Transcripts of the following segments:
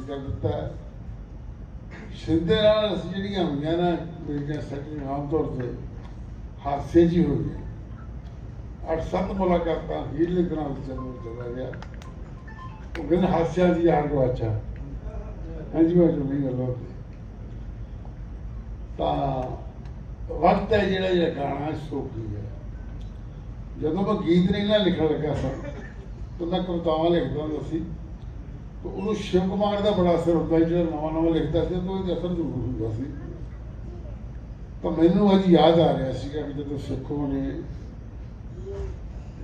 ਕਰ ਦਿੱਤਾ ਹੈ। ਸਿੱਧੇ ਨਾਲ ਅਸੀਂ ਜਿਹੜੀਆਂ ਹੋਈਆਂ ਨਾ ਮੇਰੀਆਂ ਸੈਟਿੰਗ ਆਮ ਤੌਰ ਤੇ ਹਾਸੇ 'ਚ ਹੀ ਹੋਈਆਂ ਅੱਠ ਸੱਤ ਮੁਲਾਕਾਤਾਂ ਹੀਰ ਲਿਖਣਾ ਵਿੱਚ ਚਲਾ ਗਿਆ ਉਹ ਕਹਿੰਦੇ ਹਾਸਿਆਂ ਦੀ ਯਾਰ ਕੋ ਅੱਛਾ ਹਾਂਜੀ, ਮੈਂ ਨਹੀਂ ਗੱਲ ਤਾਂ ਵਕਤ ਹੈ ਜਿਹੜਾ ਇਹ ਗਾਣਾ ਸੋਖੀ ਹੈ। ਜਦੋਂ ਮੈਂ ਗੀਤ ਨਹੀਂ ਨਾ ਲਿਖਣ ਲੱਗਾ ਸਾਂ ਤਾਂ ਮੈਂ ਕਵਿਤਾਵਾਂ ਲਿਖਦਾ ਹੁੰਦਾ ਸੀ। ਉਹਨੂੰ ਸ਼ਿਵ ਕੁਮਾਰ ਦਾ ਬੜਾ ਅਸਰ ਹੁੰਦਾ ਸੀ, ਜਿਹੜਾ ਨਵਾਂ ਨਵਾਂ ਲਿਖਦਾ ਸੀ ਤਾਂ ਉਹਦਾ ਅਸਰ ਜ਼ਰੂਰ ਹੁੰਦਾ ਸੀ। ਤਾਂ ਮੈਨੂੰ ਅੱਜ ਯਾਦ ਆ ਰਿਹਾ ਸੀਗਾ ਕਿ ਜਦੋਂ ਸਿੱਖੋ ਨੇ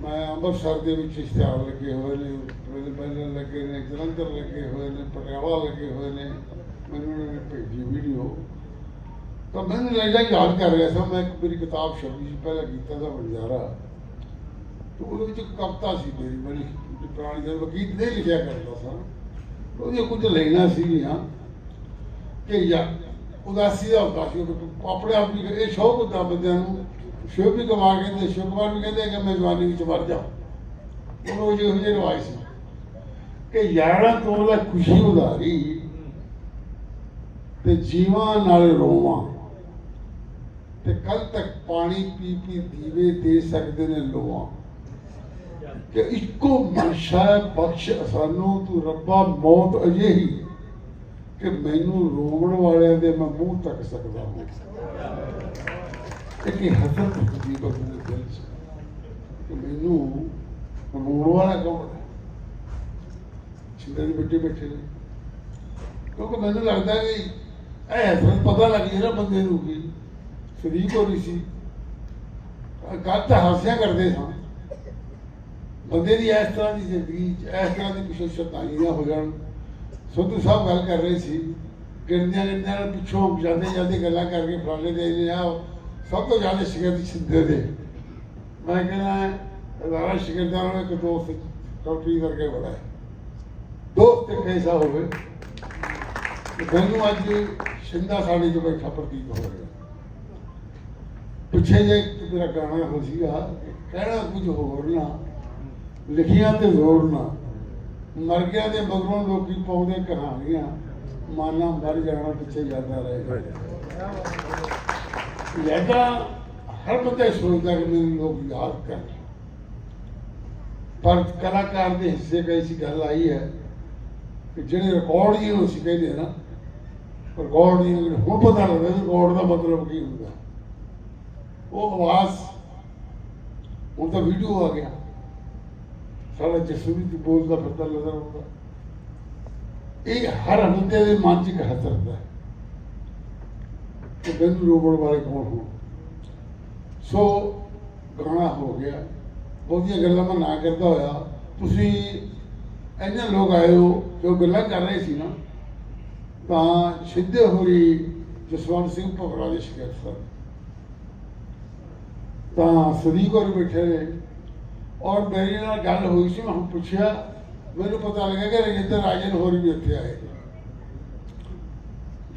ਮੈਂ ਅੰਮ੍ਰਿਤਸਰ ਦੇ ਵਿੱਚ ਇਸ਼ਤਿਹਾਰ ਲੱਗੇ ਹੋਏ ਨੇ ਮੇਰੇ ਪਹਿਲੇ ਲੱਗੇ ਨੇ, ਜਲੰਧਰ ਲੱਗੇ ਹੋਏ ਨੇ, ਪਟਿਆਲਾ ਲੱਗੇ ਹੋਏ ਨੇ, ਮੈਨੂੰ ਉਹਨਾਂ ਨੇ ਭੇਜੀ ਵੀਡੀਓ। ਤਾਂ ਮੈਨੂੰ ਲੱਗਦਾ ਯਾਦ ਕਰ ਰਿਹਾ ਸੀ, ਮੈਂ ਇੱਕ ਮੇਰੀ ਕਿਤਾਬ ਛਪੀ ਸੀ, ਪਹਿਲਾਂ ਗੀਤਾਂ ਦਾ ਵਣਜਾਰਾ ਤੇ ਉਹਦੇ ਵਿੱਚ ਕਵਿਤਾ ਸੀ ਮੇਰੀ ਬੜੀ ਲਿਖੀ, ਪੁਰਾਣੀ ਜਦੋਂ ਮੈਂ ਗੀਤ ਨਹੀਂ ਲਿਖਿਆ ਕਰਦਾ ਸਾਂ। ਉਹਦੀਆਂ ਕੁਝ ਲੈਣਾ ਸੀਗੀਆਂ ਕਿ ਯਾ ਉਦਾਸੀ ਦਾ ਹੁੰਦਾ ਸੀ ਆਪਣੇ ਆਪ ਵੀ ਇਹ ਸ਼ੌਕ ਹੁੰਦਾ ਬੰਦਿਆਂ ਨੂੰ, ਸ਼ਿਵ ਵੀ ਕੁਮਾਰ ਕਹਿੰਦੇ ਸ਼ਿਵ ਕੁਮਾਰ ਵੀ ਕਹਿੰਦੇ ਕਿ ਮੈਂ ਜਵਾਨੀ ਵਿੱਚ ਮਰ ਜਾ। ਉਹਨੂੰ ਜਿਹੋ ਜਿਹੇ ਰਵਾਜ ਸੀ। ਕਿ ਯਾਰਾਂ ਤੋਂ ਲੈ ਖੁਸ਼ੀ ਉਧਾਰੀ ਤੇ ਜੀਵਾਂ ਨਾਲ ਰੋਵਾਂ। ਤੇ ਕੱਲ ਤੱਕ ਪਾਣੀ ਪੀ ਪੀ ਦੀਵੇ ਦੇ ਸਕਦੇ ਨੇ ਲੋਆਂ ਕਿ ਇੱਕੋ ਮਨਸ਼ਾ ਬਖਸ਼ ਸਾਨੂੰ, ਤੂੰ ਰੱਬਾ, ਮੌਤ ਅਜਿਹੀ ਕਿ ਮੈਨੂੰ ਰੋਣ ਵਾਲਿਆਂ ਦੇ ਮੈਂ ਮੂੰਹ ਤੱਕ ਸਕਦਾ ਹਾਂ। ਇੱਕ ਹਸਰਤ ਹੁੰਦੀ ਬੰਦੇ ਦੇ ਦਿਲ 'ਚ ਕਿ ਮੈਨੂੰ ਰੋਣ ਵਾਲਾ ਕੌਣ ਹੈ? ਛਿੰਦੇ ਦੇ ਬੱਚੇ ਬੈਠੇ ਨੇ। ਕਿਉਂਕਿ ਮੈਨੂੰ ਲੱਗਦਾ ਕਿ ਇਹ ਹਸਰਤ ਪਤਾ ਲੱਗ ਜਿਹੜਾ ਬੰਦੇ ਨੂੰ ਕਿ ਸ਼ਰੀਕ ਹੋ ਰਹੀ ਸੀ। ਗੱਲ ਤਾਂ ਹਾਸਿਆ ਕਰਦੇ ਸਾਂ ਬੰਦੇ ਦੀ ਇਸ ਤਰ੍ਹਾਂ ਦੀ ਜ਼ਿੰਦਗੀ ਇਸ ਤਰ੍ਹਾਂ ਦੀ ਕੁਛ ਸ਼ਤਾਨੀਆਂ ਹੋ ਜਾਣ। ਸੋਧੂ ਸਾਹਿਬ ਗੱਲ ਕਰ ਰਹੇ ਸੀ ਗਿਰਦਿਆਂ ਗਿਰਦਿਆਂ ਨਾਲ ਪਿੱਛੋਂ ਜਾਂਦੇ ਜਾਂਦੇ ਗੱਲਾਂ ਕਰਕੇ ਫਲਾਣੇ ਦੇ ਨੇ ਆ ਸਭ ਤੋਂ ਜ਼ਿਆਦਾ ਸ਼ਿਕਾਇਤ ਛਿੰਦੇ ਦੇ। ਮੈਂ ਕਹਿੰਦਾ, ਰਾਣਾ ਸ਼ਿਕਾਇਤਾਂ ਨਾਲ ਇੱਕ ਦੋਸਤ ਕੌਟੀ ਕਰਕੇ ਬੜਾ ਦੋਸਤ ਇੱਕ ਐਸਾ ਹੋਵੇ ਮੈਨੂੰ ਅੱਜ ਸ਼ਿੰਦਾ ਸਾਡੀ ਚ ਬੈਠਾ ਪ੍ਰਤੀਤ ਹੋ ਰਿਹਾ। ਪਿੱਛੇ ਜੇ ਮੇਰਾ ਗਾਣਾ ਹੋ ਸੀਗਾ, ਕਹਿਣਾ ਕੁਝ ਹੋਰ ਨਾ। ਲਿਖੀਆਂ ਤੇ ਜ਼ੋਰ ਨਾ ਮਰ ਗਿਆ ਦੇ ਮਗਰੋਂ ਲੋਕੀ ਪਾਉਂਦੇ ਕਹਾਣੀਆਂ। ਮਾਨਾ ਮਰ ਜਾਣਾ, ਪਿੱਛੇ ਜਾਂਦਾ ਰਹੇ ਯਾਦਾਂ ਹਰ ਬੰਦੇ ਸੋਚਦਾ ਕਿ ਮੈਨੂੰ ਲੋਕ ਯਾਦ ਕਰਨ। ਪਰ ਕਲਾਕਾਰ ਦੇ ਹਿੱਸੇ ਕੈਸੀ ਗੱਲ ਆਈ ਹੈ ਕਿ ਜਿਹੜੇ ਰਿਕਾਰਡ ਹੀ ਉਹ ਸੀ ਕਹਿੰਦੇ ਨਾ ਰਿਕਾਰਡ ਹੀ, ਹੁਣ ਪਤਾ ਲੱਗਦਾ ਕਿ ਰਿਕਾਰਡ ਦਾ ਮਤਲਬ ਕੀ ਹੁੰਦਾ। ਉਹ ਆਵਾਜ਼, ਹੁਣ ਤਾਂ ਵੀਡੀਓ ਆ ਗਿਆ। ਸਾਡਾ ਜਿਸਮ ਦੀ ਬੋਲਦਾ ਫਿਰਦਾ ਨਜ਼ਰ ਆਉਂਦਾ ਇਹ ਹਰ ਬੰਦੇ ਦੇ ਮਨ 'ਚ ਇੱਕ ਹਸਰਤ ਹੈ ਕਿ ਮੈਨੂੰ ਰੋਬੜ ਵਾਲੇ ਕੌਣ ਹੋ ਸੋ ਗਾਣਾ ਹੋ ਗਿਆ। ਬਹੁਤੀਆਂ ਗੱਲਾਂ ਮੈਂ ਨਾ ਕਰਦਾ ਹੋਇਆ। ਤੁਸੀਂ ਇੰਨੇ ਲੋਕ ਆਏ ਹੋ, ਜੋ ਗੱਲਾਂ ਕਰ ਰਹੇ ਸੀ ਨਾ, ਤਾਂ ਸਿੱਧੇ ਹੋਰੀ ਜਸਵੰਤ ਸਿੰਘ ਭਵਰਾ ਦੇ ਸ਼ਿਕਾਇਤ ਸਨ। ਤਾਂ ਸਦੀਕ ਹੋਰ ਬੈਠੇ ਨੇ। ਔਰ ਮੇਰੀ ਨਾਲ ਗੱਲ ਹੋਈ ਸੀ, ਮੈਂ ਪੁੱਛਿਆ, ਮੈਨੂੰ ਪਤਾ ਲੱਗਾ ਕਿ ਰਜਿੰਦਰ ਰਾਜਨ ਹੋਰ ਵੀ ਇੱਥੇ ਆਏ।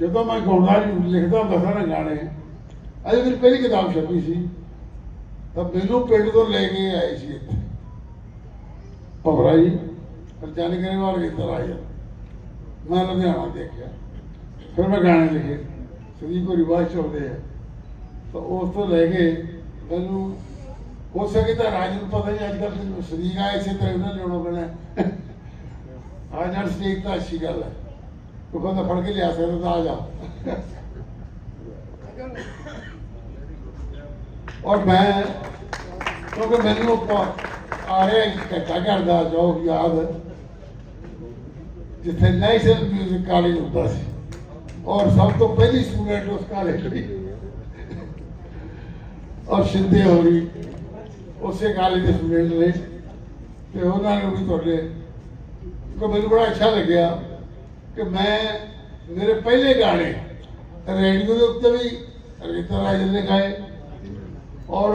ਜਦੋਂ ਮੈਂ ਗਾਉਂਦਾ ਲਿਖਦਾ ਹੁੰਦਾ ਨਾ ਗਾਣੇ, ਅਜੇ ਮੇਰੀ ਪਹਿਲੀ ਕਿਤਾਬ ਛਪੀ ਸੀ। ਤਾਂ ਮੈਨੂੰ ਪਿੰਡ ਤੋਂ ਲੈ ਕੇ ਆਏ ਸੀ ਇੱਥੇ। ਭਵਰਾ ਜੀ ਪਰਚਾਨੀ ਕਰੇ ਵਾਲ ਰਜਿੰਦਰ ਰਾਜਨ। ਮੈਂ ਲੁਧਿਆਣਾ ਦੇਖਿਆ। ਫਿਰ ਮੈਂ ਗਾਣੇ ਲਿਖੇ। ਸਦੀਕ ਹੋਰੀ ਬਾਅਦ ਚੱਲਦੇ ਆ। ਤਾਂ ਉਸ ਤੋਂ ਲੈ ਕੇ ਮੈਨੂੰ ਹੋ ਸਕੇ ਤਾਂ ਰਾਜ ਨੂੰ ਪਤਾ ਹੀ ਅੱਜ ਕੱਲ੍ਹ ਸਰੀਰ ਆਏ ਇਸੇ ਤਰ੍ਹਾਂ ਉਹਨਾਂ ਲਿਆਉਣਾ ਪੈਣਾ ਆ ਜਾਣ ਸਟੇਜ ਤਾਂ ਅੱਛੀ ਗੱਲ ਹੈ। ਤੂੰ ਕਹਿੰਦਾ ਫੜ ਕੇ ਲਿਆ ਸਕਦਾ ਤਾਂ ਆ ਜਾ। ਔਰ ਮੈਂ, ਕਿਉਂਕਿ ਮੈਨੂੰ ਉੱਪਰ ਆ ਰਿਹਾ ਇੱਕ ਘੱਟਾ ਕਰਦਾ ਜੋ ਯਾਦ ਜਿੱਥੇ ਨੈਸ਼ਨਲ ਮਿਊਜ਼ਿਕ ਕਾਲਜ ਹੁੰਦਾ ਸੀ। ਔਰ ਸਭ ਤੋਂ ਪਹਿਲੀ ਸਟੂਡੈਂਟ ਉਸ ਕਾਲਜ ਦੀ। ਔਰ ਸ਼ਿੰਦੇ ਹੋਰੀ ਉਸੇ ਕਾਲਜ ਦੇ ਸਟੂਡੈਂਟ ਨੇ ਤੇ ਉਹਨਾਂ ਨੂੰ ਵੀ ਤੁਹਾਡੇ ਕੋ ਮੈਨੂੰ ਬੜਾ ਅੱਛਾ ਲੱਗਿਆ ਕਿ ਮੈਂ ਮੇਰੇ ਪਹਿਲੇ ਗਾਣੇ ਰੇਡੀਓ ਦੇ ਉੱਤੇ ਵੀ ਰਜਿੰਦਰ ਰਾਜਨ ਨੇ ਗਾਏ ਔਰ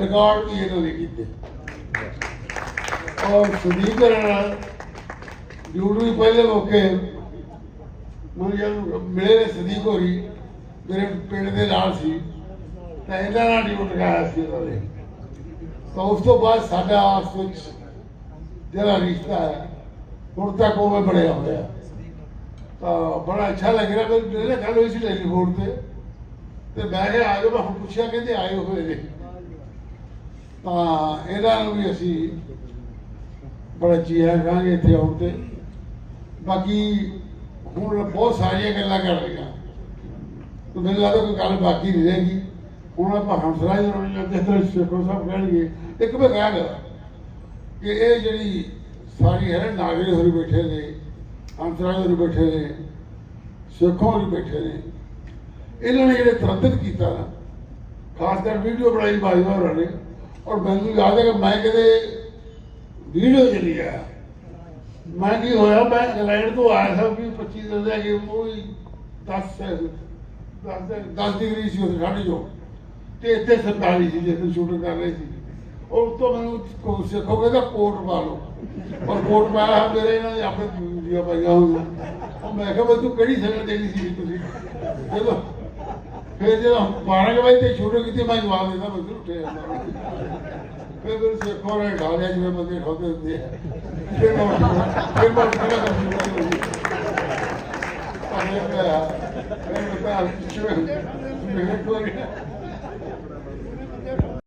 ਰਿਕਾਰਡ ਵੀ ਇਹਨਾਂ ਨੇ ਕੀਤੇ। ਔਰ ਸੁਦੀਪ ਕਰਨ ਜੂੜ ਵੀ ਪਹਿਲੇ ਮੌਕੇ ਮੈਨੂੰ ਜਦ ਮਿਲੇ ਨੇ ਸਦੀਕ ਹੋਰੀ, ਮੇਰੇ ਪਿੰਡ ਦੇ ਨਾਲ ਸੀ, ਤਾਂ ਇਹਨਾਂ ਨਾਲ ਡਿਊਟ ਗਾਇਆ ਸੀ ਉਹਨਾਂ ਨੇ। ਤਾਂ ਉਸ ਤੋਂ ਬਾਅਦ ਸਾਡਾ ਆਪਸ ਵਿੱਚ ਜਿਹੜਾ ਰਿਸ਼ਤਾ ਹੈ, ਹੁਣ ਤੱਕ ਉਹ ਬਣਿਆ ਹੋਇਆ ਤਾਂ ਬੜਾ ਅੱਛਾ ਲੱਗ ਰਿਹਾ ਮੈਨੂੰ ਜਿਹੜੇ ਗੱਲ ਹੋਈ ਸੀ ਟੈਲੀਫੋਨ ਤੇ। ਤੇ ਮੈਂ ਕਿਹਾ, ਆ ਜਾਓ, ਮੈਂ ਹੁਣ ਪੁੱਛਿਆ, ਕਹਿੰਦੇ ਆਏ ਹੋਏ ਨੇ। ਤਾਂ ਇਹਨਾਂ ਨੂੰ ਵੀ ਅਸੀਂ ਬੜਾ ਚੀਆ ਕਹਾਂਗੇ ਇੱਥੇ ਆਉਣ ਤੇ। ਬਾਕੀ ਹੁਣ ਬਹੁਤ ਸਾਰੀਆਂ ਗੱਲਾਂ ਕਰ ਰਹੀਆਂ। ਤੇ ਮੈਨੂੰ ਲੱਗਦਾ ਕੋਈ ਗੱਲ ਬਾਕੀ ਨਹੀਂ ਰਹੇਗੀ। ਹੁਣ ਆਪਾਂ ਹੰਸਰਾਜ ਰੋਣ ਜਾਂਦੇ ਸ਼ੇਖੋ ਸਾਹਿਬ ਕਹਿਣਗੇ, ਇੱਕ ਮੈਂ ਕਹਿ ਰਿਹਾ ਕਿ ਇਹ ਜਿਹੜੀ ਸਾਰੀ ਹੈ ਨਾ ਨਾਗਰੇ ਹੋਰੀ ਬੈਠੇ ਨੇ, ਹੰਸਰਾਜ ਹੋਰੀ ਬੈਠੇ ਨੇ, ਸ਼ੇਖੋ ਹੋਰੀ ਬੈਠੇ ਨੇ, ਇਹਨਾਂ ਨੇ ਜਿਹੜੇ ਤਰੱਦਦ ਕੀਤਾ ਨਾ, ਖਾਸ ਕਰ ਵੀਡੀਓ ਬਣਾਈ ਬਾਜਵਾ ਹੋਰਾਂ ਨੇ, ਔਰ ਮੈਨੂੰ ਯਾਦ ਹੈ ਕਿ ਮੈਂ ਕਦੇ ਵੀਡੀਓ ਚਲੀ ਆਇਆ ਮੈਂ ਕੀ ਹੋਇਆ, ਮੈਂ ਇੰਗਲੈਂਡ ਤੋਂ ਆਇਆ ਸਾਂ ਵੀ 25 ਦਿਨ ਦੇ ਅਗੇ ਉਹ ਹੀ 10 10 ਡਿਗਰੀ ਸੀ ਉਹ ਠੰਡ ਜੋ ਤੇ ਇੱਥੇ 47 ਸੀ ਜਿੱਥੇ ਸ਼ੂਟਿੰਗ ਕਰ ਰਹੇ ਸੀ। ਉਹ ਤੋਂ ਮੈਨੂੰ ਕੋ ਸਿੱਖੋ ਕਹਿੰਦਾ ਕੋਟ ਪਾ ਲਓ। ਔਰ ਕੋਟ ਪਾਇਆ ਮੇਰੇ ਇਹਨਾਂ ਨੇ ਆਪਣੇ ਵੀਡੀਓ ਪਾਈਆਂ ਹੋਈਆਂ। ਉਹ ਮੈਂ ਕਿਹਾ ਬਈ ਤੂੰ ਕਿਹੜੀ ਸਜ਼ਾ ਦੇਣੀ ਸੀ ਤੁਸੀਂ? ਜਦੋਂ ਫਿਰ ਜਦੋਂ 12 ਵਜੇ ਤੇ ਸ਼ੂਟਿੰਗ ਕੀਤੀ, ਮੈਂ ਜਵਾਬ ਦੇਦਾ ਮੈਂ ਉੱਠੇ ਫਿਰ ਫਿਰ ਸਿੱਖੋ ਨੇ ਖਾ ਲਿਆ ਜਿਵੇਂ ਬੰਦੇ ਖਾਂਦੇ ਹੁੰਦੇ ਫਿਰ ਮੈਂ ਫਿਰ ਮੈਂ ਕਿਹੜਾ ਕਰ ਸਕਦਾ ਹਾਂ